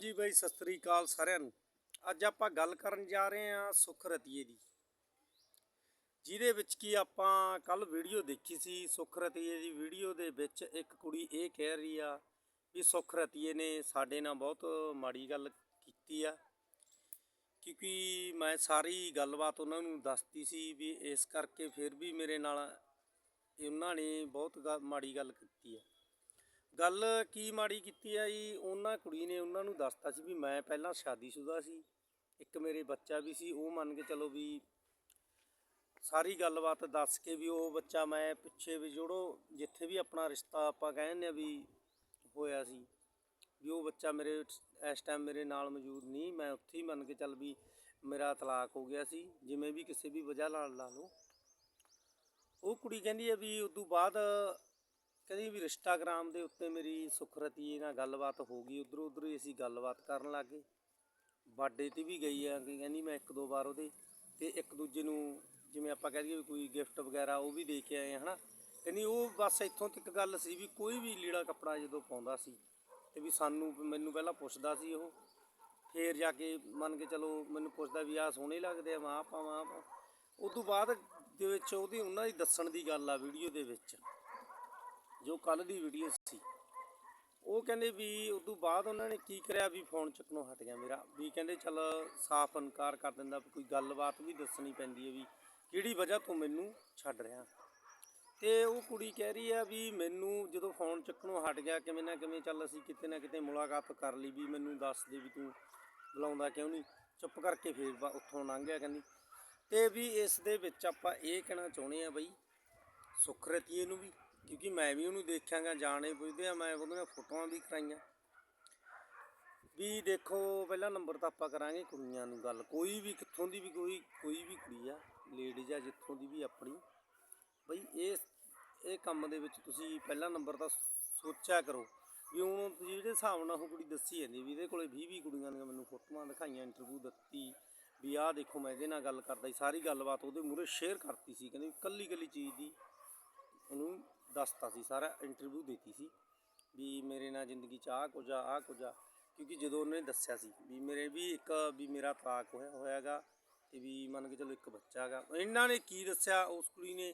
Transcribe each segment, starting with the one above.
ਜੀ ਬਾਈ, ਸਤਿ ਸ੍ਰੀ ਅਕਾਲ ਸਾਰਿਆਂ ਨੂੰ। ਅੱਜ ਆਪਾਂ ਗੱਲ ਕਰਨ ਜਾ ਰਹੇ ਹਾਂ ਸੁਖ ਰਤੀਏ ਦੀ। ਜਿਹਦੇ ਵਿੱਚ ਕੀ ਆਪਾਂ ਕੱਲ ਵੀਡੀਓ ਦੇਖੀ ਸੀ ਸੁਖ ਰਤੀਏ ਦੀ ਵੀਡੀਓ ਦੇ ਵਿੱਚ ਇੱਕ ਕੁੜੀ ਇਹ ਕਹਿ ਰਹੀ ਆ ਵੀ ਸੁਖ ਰਤੀਏ ਨੇ ਸਾਡੇ ਨਾਲ ਬਹੁਤ ਮਾੜੀ ਗੱਲ ਕੀਤੀ ਆ। ਕਿਉਂਕਿ ਮੈਂ ਸਾਰੀ ਗੱਲਬਾਤ ਉਹਨਾਂ ਨੂੰ ਦੱਸਤੀ ਸੀ ਵੀ ਇਸ ਕਰਕੇ ਫਿਰ ਵੀ ਮੇਰੇ ਨਾਲ ਉਹਨਾਂ ਨੇ ਬਹੁਤ ਗ- ਮਾੜੀ ਗੱਲ ਕੀਤੀ ਆ। ਗੱਲ ਕੀ ਮਾੜੀ ਕੀਤੀ ਆ ਜੀ? ਉਹਨਾਂ ਕੁੜੀ ਨੇ ਉਹਨਾਂ ਨੂੰ ਦੱਸਤਾ ਸੀ ਵੀ ਮੈਂ ਪਹਿਲਾਂ ਸ਼ਾਦੀशुदा ਸੀ। ਇੱਕ ਮੇਰੇ ਬੱਚਾ ਵੀ ਸੀ, ਉਹ ਮੰਨ ਕੇ ਚਲੋ ਵੀ ਸਾਰੀ ਗੱਲਬਾਤ ਦੱਸ ਕੇ ਵੀ ਉਹ ਬੱਚਾ ਮੈਂ ਪਿੱਛੇ ਵੀ ਜੋੜੋ, ਜਿੱਥੇ ਵੀ ਆਪਣਾ ਰਿਸ਼ਤਾ ਆਪਾਂ ਕਹਿੰਦੇ ਆ ਵੀ ਹੋਇਆ ਸੀ, ਵੀ ਉਹ ਬੱਚਾ ਮੇਰੇ ਇਸ ਟਾਈਮ ਮੇਰੇ ਨਾਲ ਮੌਜੂਦ ਨਹੀਂ। ਮੈਂ ਉੱਥੇ ਹੀ ਮੰਨ ਕੇ ਚੱਲ ਵੀ ਮੇਰਾ ਤਲਾਕ ਹੋ ਗਿਆ ਸੀ, ਜਿਵੇਂ ਵੀ ਕਿਸੇ ਵੀ ਵਜ੍ਹਾ ਨਾਲ ਲਾ ਲਓ। ਉਹ ਕੁੜੀ ਕਹਿੰਦੀ ਹੈ ਵੀ ਉਦੋਂ ਬਾਅਦ ਕਹਿੰਦੀ ਵੀ ਇੰਸਟਾਗ੍ਰਾਮ ਦੇ ਉੱਤੇ ਮੇਰੀ ਸੁਖਰਤੀ ਨਾਲ ਗੱਲਬਾਤ ਹੋ ਗਈ ਉਧਰੋਂ ਉਧਰ ਹੀ ਅਸੀਂ ਗੱਲਬਾਤ ਕਰਨ ਲੱਗ ਗਏ। ਬਰਥਡੇ ਤੇ ਵੀ ਗਈ ਆ ਕਿ ਕਹਿੰਦੀ ਮੈਂ ਇੱਕ ਦੋ ਵਾਰ ਉਹਦੇ ਤੇ ਇੱਕ ਦੂਜੇ ਨੂੰ ਜਿਵੇਂ ਆਪਾਂ ਕਹਿ ਦਈਏ ਵੀ ਕੋਈ ਗਿਫਟ ਵਗੈਰਾ ਉਹ ਵੀ ਦੇ ਕੇ ਆਏ ਆ, ਹਨਾ? ਕਹਿੰਦੀ ਉਹ ਬਸ ਇੱਥੋਂ ਤੱਕ ਗੱਲ ਸੀ ਵੀ ਕੋਈ ਵੀ ਲੀੜਾ ਕੱਪੜਾ ਜਦੋਂ ਪਾਉਂਦਾ ਸੀ ਤੇ ਵੀ ਸਾਨੂੰ ਮੈਨੂੰ ਪਹਿਲਾਂ ਪੁੱਛਦਾ ਸੀ ਉਹ। ਫੇਰ ਜਾ ਕੇ ਮੰਨ ਕੇ ਚਲੋ ਮੈਨੂੰ ਪੁੱਛਦਾ ਵੀ ਆਹ ਸੋਹਣੇ ਲੱਗਦੇ ਆ ਮਾਂ ਪਾਵਾਂ ਆਹ ਪਾਵਾਂ ਉਸ ਤੋਂ ਬਾਅਦ ਦੇ ਵਿੱਚ ਉਹਦੀ ਉਹਨਾਂ ਦੀ ਦੱਸਣ ਦੀ ਗੱਲ ਆ ਵੀਡੀਓ ਦੇ ਵਿੱਚ। ਜੋ ਕੱਲ ਦੀ ਵੀਡੀਓ ਸੀ। ਉਹ ਕਹਿੰਦੇ ਵੀ ਉਸ ਤੋਂ ਬਾਅਦ ਉਹਨਾਂ ਨੇ ਕੀ ਕਰਿਆ ਵੀ ਫੋਨ ਚੱਕਣੋਂ ਹਟ ਗਿਆ ਮੇਰਾ। ਵੀ ਕਹਿੰਦੇ ਚੱਲ ਸਾਫ਼ ਇਨਕਾਰ ਕਰ ਦਿੰਦਾ, ਵੀ ਕੋਈ ਗੱਲਬਾਤ ਵੀ ਦੱਸਣੀ ਪੈਂਦੀ ਹੈ ਵੀ ਕਿਹੜੀ ਵਜ੍ਹਾ ਤੋਂ ਮੈਨੂੰ ਛੱਡ ਰਿਹਾ। ਤੇ ਉਹ ਕੁੜੀ ਕਹਿ ਰਹੀ ਆ ਵੀ ਮੈਨੂੰ ਜਦੋਂ ਫੋਨ ਚੱਕਣੋਂ ਹਟ ਗਿਆ, ਕਿਵੇਂ ਨਾ ਕਿਵੇਂ ਚੱਲ ਅਸੀਂ ਕਿਤੇ ਨਾ ਕਿਤੇ ਮੁਲਾਕਾਤ ਕਰ ਲਈ ਵੀ ਮੈਨੂੰ ਦੱਸ ਦੇ ਵੀ ਤੂੰ ਬੁਲਾਉਂਦਾ ਕਿਉਂ ਨਹੀਂ। ਚੁੱਪ ਕਰਕੇ ਫੇਰ ਉੱਥੋਂ ਲੰਘ ਗਿਆ ਕਹਿੰਦੀ। ਤੇ ਵੀ ਇਸ ਦੇ ਵਿੱਚ ਆਪਾਂ ਇਹ ਕਹਿਣਾ ਚਾਹੁੰਦੇ ਆ ਬਈ ਸੁਖਰਤੀਏ ਨੂੰ ਵੀ ਕਿਉਂਕਿ ਮੈਂ ਵੀ ਉਹਨੂੰ ਦੇਖਿਆਗਾ, ਜਾਣੇ ਪੁੱਛਦੇ ਆ, ਮੈਂ ਉਹਦੇ ਨਾਲ ਫੋਟੋਆਂ ਵੀ ਕਰਾਈਆਂ। ਵੀ ਦੇਖੋ, ਪਹਿਲਾ ਨੰਬਰ ਤਾਂ ਆਪਾਂ ਕਰਾਂਗੇ ਕੁੜੀਆਂ ਨੂੰ ਗੱਲ। ਕੋਈ ਵੀ ਕਿੱਥੋਂ ਦੀ ਵੀ ਕੋਈ ਕੋਈ ਵੀ ਕੁੜੀ ਆ ਲੇਡੀਜ਼ ਆ, ਜਿੱਥੋਂ ਦੀ ਵੀ ਆਪਣੀ। ਬਈ ਇਹ ਇਹ ਕੰਮ ਦੇ ਵਿੱਚ ਤੁਸੀਂ ਪਹਿਲਾ ਨੰਬਰ ਤਾਂ ਸੋਚਿਆ ਕਰੋ। ਵੀ ਹੁਣ ਤੁਸੀਂ ਜਿਹੜੇ ਹਿਸਾਬ ਨਾਲ ਉਹ ਕੁੜੀ ਦੱਸੀ ਜਾਂਦੀ ਵੀ ਇਹਦੇ ਕੋਲੇ 20 20 ਕੁੜੀਆਂ ਨੇ ਮੈਨੂੰ ਫੋਟੋਆਂ ਦਿਖਾਈਆਂ ਇੰਟਰਵਿਊ ਦਿੱਤੀ, ਵੀ ਆਹ ਦੇਖੋ ਮੈਂ ਇਹਦੇ ਨਾਲ ਗੱਲ ਕਰਦਾ ਸੀ, ਸਾਰੀ ਗੱਲਬਾਤ ਉਹਦੇ ਮੂਹਰੇ ਸ਼ੇਅਰ ਕਰਤੀ ਸੀ। ਕਹਿੰਦੀ ਕੱਲੀ ਕੱਲੀ ਚੀਜ਼ ਦੀ ਉਹਨੂੰ ਦੱਸਤਾ ਸੀ, ਸਾਰਾ ਇੰਟਰਵਿਊ ਦਿੱਤੀ ਸੀ ਵੀ ਮੇਰੇ ਨਾਲ ਜ਼ਿੰਦਗੀ 'ਚ ਆਹ ਕੁਝ ਆ, ਆਹ ਕੁਝ ਆ। ਕਿਉਂਕਿ ਜਦੋਂ ਉਹਨੇ ਦੱਸਿਆ ਸੀ ਵੀ ਮੇਰੇ ਵੀ ਇੱਕ, ਵੀ ਮੇਰਾ ਤਲਾਕ ਹੋਇਆ, ਹੋਇਆਗਾ ਤੇ ਵੀ ਮੰਨ ਕੇ ਚਲੋ ਇੱਕ ਬੱਚਾ ਹੈਗਾ। ਇਹਨਾਂ ਨੇ ਕੀ ਦੱਸਿਆ? ਉਸ ਕੁੜੀ ਨੇ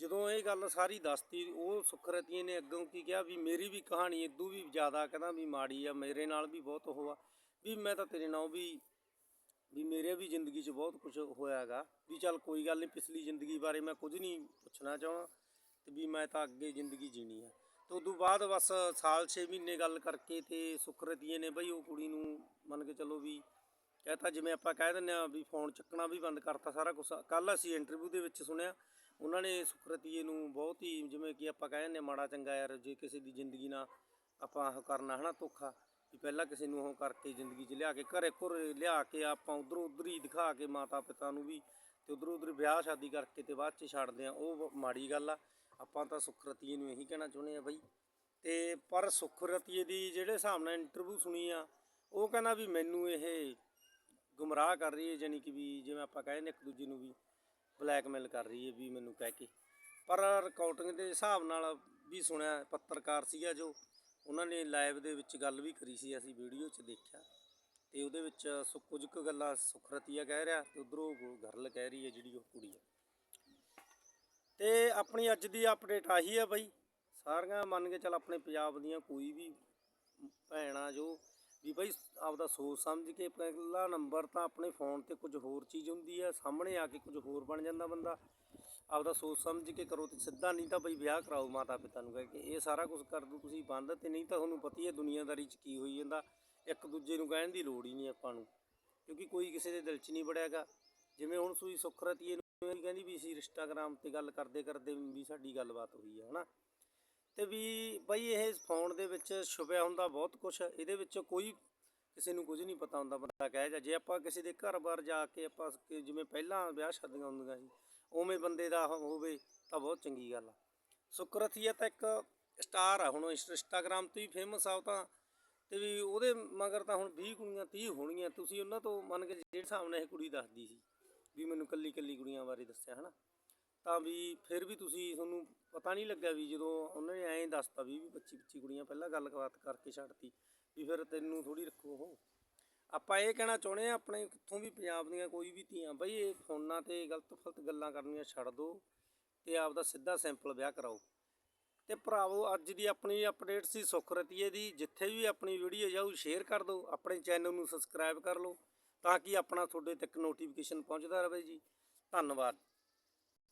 ਜਦੋਂ ਇਹ ਗੱਲ ਸਾਰੀ ਦੱਸਤੀ, ਉਹ ਸੁਖਰਤੀਏ ਨੇ ਅੱਗੋਂ ਕੀ ਕਿਹਾ ਵੀ ਮੇਰੀ ਵੀ ਕਹਾਣੀ ਇਦੋਂ ਵੀ ਜ਼ਿਆਦਾ ਕਹਿੰਦਾ ਵੀ ਮਾੜੀ ਆ, ਮੇਰੇ ਨਾਲ ਵੀ ਬਹੁਤ ਉਹ ਆ, ਵੀ ਮੈਂ ਤਾਂ ਤੇਰੇ ਨਾਲ ਵੀ ਵੀ ਮੇਰੇ ਵੀ ਜ਼ਿੰਦਗੀ 'ਚ ਬਹੁਤ ਕੁਝ ਹੋਇਆਗਾ, ਵੀ ਚੱਲ ਕੋਈ ਗੱਲ ਨਹੀਂ ਪਿਛਲੀ ਜ਼ਿੰਦਗੀ ਬਾਰੇ ਮੈਂ ਕੁਝ ਨਹੀਂ ਪੁੱਛਣਾ ਚਾਹਣਾ ਤੇ ਵੀ ਮੈਂ ਤਾਂ ਅੱਗੇ ਜ਼ਿੰਦਗੀ ਜੀਣੀ ਆ। ਤੇ ਉਦੋਂ ਬਾਅਦ ਬਸ ਸਾਲ 6 ਮਹੀਨੇ ਗੱਲ ਕਰਕੇ ਤੇ ਸੁਖਰਤੀਏ ਨੇ ਬਈ ਉਹ ਕੁੜੀ ਨੂੰ ਮੰਨ ਕੇ ਚੱਲੋ ਵੀ ਕਹਤਾ ਜਿਵੇਂ ਆਪਾਂ ਕਹਿ ਦਿੰਦੇ ਆ ਵੀ ਫੋਨ ਚੱਕਣਾ ਵੀ ਬੰਦ ਕਰਤਾ ਸਾਰਾ ਕੁਝ ਕੱਲ ਅਸੀਂ ਇੰਟਰਵਿਊ ਦੇ ਵਿੱਚ ਸੁਣਿਆ, ਉਹਨਾਂ ਨੇ ਸੁਖਰਤੀਏ ਨੂੰ ਬਹੁਤ ਹੀ ਜਿਵੇਂ ਕਿ ਆਪਾਂ ਕਹਿ ਦਿੰਦੇ ਹਾਂ ਮਾੜਾ ਚੰਗਾ ਯਾਰ ਜੇ ਕਿਸੇ ਦੀ ਜ਼ਿੰਦਗੀ ਨਾਲ ਆਪਾਂ ਉਹ ਕਰਨਾ ਹਨਾ ਧੋਖਾ, ਵੀ ਪਹਿਲਾਂ ਕਿਸੇ ਨੂੰ ਉਹ ਕਰਕੇ ਜ਼ਿੰਦਗੀ 'ਚ ਲਿਆ ਕੇ ਘਰੇ ਘੁਰੇ ਲਿਆ ਕੇ ਆਪਾਂ ਉਧਰੋਂ ਉਧਰ ਹੀ ਦਿਖਾ ਕੇ ਮਾਤਾ ਪਿਤਾ ਨੂੰ ਵੀ ਤੇ ਉਧਰੋਂ ਉਧਰ ਵਿਆਹ ਸ਼ਾਦੀ ਕਰਕੇ ਤੇ ਬਾਅਦ 'ਚ ਛੱਡਦੇ ਆ, ਉਹ ਮਾੜੀ ਗੱਲ ਆ। ਆਪਾਂ ਤਾਂ ਸੁਖਰਤੀਏ ਨੂੰ ਇਹੀ ਕਹਿਣਾ ਚਾਹੁੰਦੇ ਆ ਬਈ। ਤੇ ਪਰ ਸੁਖਰਤੀਏ ਦੀ ਜਿਹੜੇ ਹਿਸਾਬ ਨਾਲ ਇੰਟਰਵਿਊ ਸੁਣੀ ਆ, ਉਹ ਕਹਿੰਦਾ ਵੀ ਮੈਨੂੰ ਇਹ ਗੁੰਮਰਾਹ ਕਰ ਰਹੀ ਹੈ ਜਾਨੀ ਕਿ ਵੀ ਜਿਵੇਂ ਆਪਾਂ ਕਹਿੰਦੇ ਇੱਕ ਦੂਜੇ ਨੂੰ ਵੀ ਬਲੈਕਮੇਲ ਕਰ ਰਹੀ ਹੈ ਵੀ ਮੈਨੂੰ ਕਹਿ ਕੇ। ਪਰ ਰਿਕਾਰਡਿੰਗ ਦੇ ਹਿਸਾਬ ਨਾਲ ਵੀ ਸੁਣਿਆ ਪੱਤਰਕਾਰ ਸੀਗਾ ਜੋ, ਉਹਨਾਂ ਨੇ ਲਾਈਵ ਦੇ ਵਿੱਚ ਗੱਲ ਵੀ ਕਰੀ ਸੀ, ਅਸੀਂ ਵੀਡੀਓ 'ਚ ਦੇਖਿਆ। ਤੇ ਉਹਦੇ ਵਿੱਚ ਸੁ- ਕੁਝ ਕੁ ਗੱਲਾਂ ਸੁਖਰਤੀਆ ਕਹਿ ਰਿਹਾ ਤੇ ਉਧਰੋਂ ਗਰਲ ਕਹਿ ਰਹੀ ਹੈ ਜਿਹੜੀ ਉਹ ਕੁੜੀ ਹੈ। ਤੇ ਆਪਣੀ ਅੱਜ ਦੀ ਅਪਡੇਟ ਆਹੀ ਹੈ ਬਈ, ਸਾਰੀਆਂ ਮੰਨ ਕੇ ਚੱਲ ਆਪਣੇ ਪੰਜਾਬ ਦੀਆਂ ਕੋਈ ਵੀ ਭੈਣਾਂ ਜੋ ਵੀ ਬਾਈ ਆਪਦਾ ਸੋਚ ਸਮਝ ਕੇ ਪਹਿਲਾ ਨੰਬਰ ਤਾਂ ਆਪਣੇ ਫੋਨ ਤੇ ਕੁਝ ਹੋਰ ਚੀਜ਼ ਹੁੰਦੀ ਹੈ, ਸਾਹਮਣੇ ਆ ਕੇ ਕੁਝ ਹੋਰ ਬਣ ਜਾਂਦਾ ਬੰਦਾ। ਆਪਦਾ ਸੋਚ ਸਮਝ ਕੇ ਕਰੋ ਤੇ ਸਿੱਧਾ ਨਹੀਂ ਤਾਂ ਬਈ ਵਿਆਹ ਕਰਾਓ ਮਾਤਾ ਪਿਤਾ ਨੂੰ ਕਹਿ ਕੇ। ਇਹ ਸਾਰਾ ਕੁਝ ਕਰ ਦੋ ਤੁਸੀਂ, ਬੰਦ ਤੇ ਨਹੀਂ ਤਾਂ ਤੁਹਾਨੂੰ ਪਤਾ ਹੀ ਹੈ ਦੁਨੀਆਦਾਰੀ 'ਚ ਕੀ ਹੋਈ ਜਾਂਦਾ। ਇੱਕ ਦੂਜੇ ਨੂੰ ਕਹਿਣ ਦੀ ਲੋੜ ਹੀ ਨਹੀਂ ਆਪਾਂ ਨੂੰ, ਕਿਉਂਕਿ ਕੋਈ ਕਿਸੇ ਦੇ ਦਿਲ 'ਚ ਨਹੀਂ ਵੜਿਆਗਾ ਜਿਵੇਂ ਹੁਣ ਸੂਈ ਸੁਖਰਤੀਏ ਨੂੰ ਇਹ ਕਹਿੰਦੀ ਵੀ ਅਸੀਂ ਇੰਸਟਾਗ੍ਰਾਮ ਤੇ ਗੱਲ ਕਰਦੇ ਕਰਦੇ ਵੀ ਸਾਡੀ ਗੱਲਬਾਤ ਹੋਈ ਹੈ ਹਨਾ? ਤੇ ਵੀ ਬਈ ਇਹ ਫੋਨ ਦੇ ਵਿੱਚ ਛੁਪਿਆ ਹੁੰਦਾ ਬਹੁਤ ਕੁਝ ਇਹਦੇ ਵਿੱਚ ਕੋਈ ਕਿਸੇ ਨੂੰ ਕੁਝ ਨਹੀਂ ਪਤਾ ਹੁੰਦਾ, ਬੰਦਾ ਕਹਿ ਜਾ। ਜੇ ਆਪਾਂ ਕਿਸੇ ਦੇ ਘਰ-ਬਾਰ ਜਾ ਕੇ ਆਪਾਂ ਜਿਵੇਂ ਪਹਿਲਾਂ ਵਿਆਹ ਸ਼ਾਦੀਆਂ ਹੁੰਦੀਆਂ ਸੀ, ਉਵੇਂ ਬੰਦੇ ਦਾ ਉਹ ਹੋਵੇ ਤਾਂ ਬਹੁਤ ਚੰਗੀ ਗੱਲ ਆ। ਸੁਕਰਥੀਆ ਤਾਂ ਇੱਕ ਸਟਾਰ ਆ, ਹੁਣ ਇੰਸਟਾਗ੍ਰਾਮ ਤੇ ਵੀ ਫੇਮਸ ਆ, ਉਹ ਤਾਂ ਤੇ ਵੀ ਉਹਦੇ ਮਗਰ ਤਾਂ ਹੁਣ 20 ਕੁੜੀਆਂ 30 ਹੋਣਗੀਆਂ। ਤੁਸੀਂ ਉਹਨਾਂ ਤੋਂ ਮੰਨ ਕੇ ਜਿਹੜੇ ਹਿਸਾਬ ਨਾਲ ਇਹ ਕੁੜੀ ਦੱਸਦੀ ਸੀ ਵੀ ਮੈਨੂੰ ਕੱਲੀ ਕੱਲੀ ਕੁੜੀਆਂ ਬਾਰੇ ਦੱਸਿਆ, ਹਨਾ? ਤਾਂ ਵੀ ਫਿਰ ਵੀ ਤੁਸੀਂ ਤੁਹਾਨੂੰ ਪਤਾ ਨਹੀਂ ਲੱਗਿਆ ਵੀ ਜਦੋਂ ਉਹਨਾਂ ਨੇ ਐਂ ਦੱਸਤਾ ਵੀ 25 25 ਕੁੜੀਆਂ ਪਹਿਲਾਂ ਗੱਲਬਾਤ ਕਰਕੇ ਛੱਡਤੀ, ਵੀ ਫਿਰ ਤੈਨੂੰ ਥੋੜੀ ਰੱਖੋ ਉਹ। ਆਪਾਂ ਇਹ ਕਹਿਣਾ ਚਾਹੁੰਦੇ ਆ ਆਪਣੇ ਕਿੱਥੋਂ ਵੀ ਪੰਜਾਬ ਦੀਆਂ ਕੋਈ ਵੀ ਧੀਆਂ, ਬਈ ਇਹ ਫੋਨਾਂ ਤੇ ਗਲਤ ਫਲਤ ਗੱਲਾਂ ਕਰਨੀਆਂ ਛੱਡ ਦਿਓ ਤੇ ਆਪਦਾ ਸਿੱਧਾ ਸਿੰਪਲ ਵਿਆਹ ਕਰਾਓ। ਤੇ ਭਰਾਵੋ, ਅੱਜ ਦੀ ਆਪਣੀ ਅਪਡੇਟ ਸੀ ਸੁੱਖ ਰਤੀਏ ਦੀ। ਜਿੱਥੇ ਵੀ ਆਪਣੀ ਵੀਡੀਓ ਜਾਊ ਸ਼ੇਅਰ ਕਰ ਦਿਓ, ਆਪਣੇ ਚੈਨਲ ਨੂੰ ਸਬਸਕ੍ਰਾਈਬ ਕਰ ਲਓ, ਤਾਂ ਕਿ ਆਪਣਾ ਤੁਹਾਡੇ ਤੱਕ ਨੋਟੀਫਿਕੇਸ਼ਨ ਪਹੁੰਚਦਾ ਰਹੇ ਜੀ। ਧੰਨਵਾਦ।